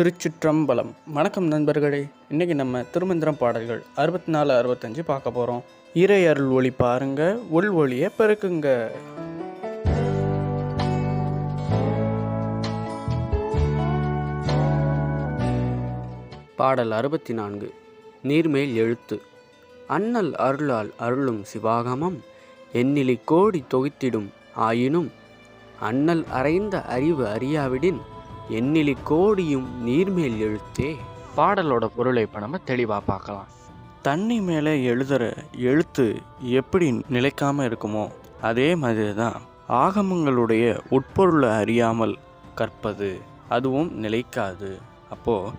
திருச்சிற்றம்பலம். வணக்கம் நண்பர்களே. இன்றைக்கி நம்ம திருமந்திரம் பாடல்கள் அறுபத்தி நாலு அறுபத்தஞ்சு பார்க்க போகிறோம் இறை அருள் ஒளி பாருங்க உள் ஒளியை பெருக்குங்க. பாடல் அறுபத்தி நான்கு நீர்மேல் எழுத்து. அண்ணல் அருளால் அருளும் சிவாகமம் எண்ணிலி கோடி தொகுத்திடும் ஆயினும் அண்ணல் அறைந்த அறிவு அறியாவிடின் எண்ணிலி கோடியும் நீர்மேல் எழுத்தே. பாடலோட பொருளை இப்போ நம்ம தெளிவாக பார்க்கலாம். தண்ணி மேலே எழுதுகிற எழுத்து எப்படி நிலைக்காமல் இருக்குமோ அதே மாதிரி தான் ஆகமங்களுடைய உட்பொருளை அறியாமல் கற்பது அதுவும் நிலைக்காது. அப்போது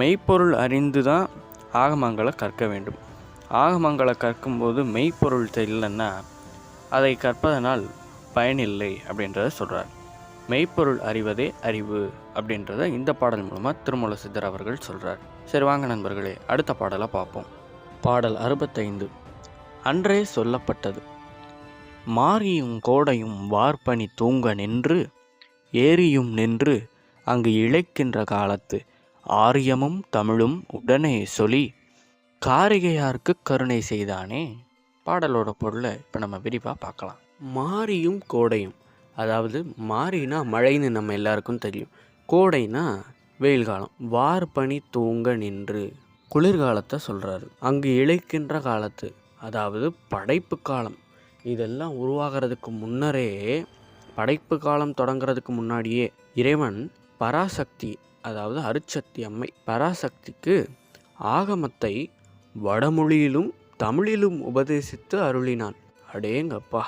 மெய்ப்பொருள் அறிந்து தான் ஆகமங்களை கற்க வேண்டும். ஆகமங்களை கற்கும்போது மெய்ப்பொருள் தெரியலன்னா அதை கற்பதனால் பயனில்லை அப்படின்றத சொல்கிறார் மெய்ப்பொருள் அறிவதே அறிவு. அப்படின்றத இந்த பாடல் மூலமாக திருமூல சித்தர் அவர்கள் சொல்கிறார் சரி வாங்க நண்பர்களே அடுத்த பாடலை பார்ப்போம். பாடல் அறுபத்தைந்து. அன்றே சொல்லப்பட்டது. மாரியும் கோடையும் வார்பனி தூங்க நின்று ஏரியும் நின்று அங்கு இழைக்கின்ற காலத்து ஆரியமும் தமிழும் உடனே சொல்லி காரிகையாருக்கு கருணை செய்தானே? பாடலோட பொருளை இப்போ நம்ம விரிவாக பார்க்கலாம். மாரியும் கோடையும். அதாவது மாரினா மழைன்னு நம்ம எல்லாருக்கும் தெரியும். கோடைனா வெயில் காலம் வார்பனி தூங்க நின்று. குளிர்காலத்தை சொல்கிறாரு அங்கு இழைக்கின்ற காலத்து அதாவது படைப்பு காலம். இதெல்லாம் உருவாகிறதுக்கு முன்னரே படைப்பு காலம் தொடங்குறதுக்கு முன்னாடியே இறைவன் பராசக்தி அதாவது அருட்சக்தி அம்மை பராசக்திக்கு ஆகமத்தை வடமொழியிலும் தமிழிலும் உபதேசித்து அருளினான். அடேங்கப்பா.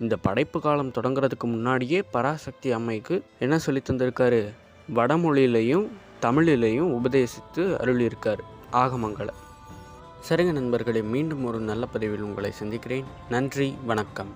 இந்த படைப்பு காலம் தொடங்குறதுக்கு முன்னாடியே பராசக்தி அம்மைக்கு என்ன சொல்லி தந்திருக்காரு? வடமொழியிலையும் தமிழிலையும் உபதேசித்து அருளியிருக்கார். ஆகமங்களை சரிங்க நண்பர்களே மீண்டும் ஒரு நல்ல பதிவில் உங்களை சந்திக்கிறேன். நன்றி வணக்கம்.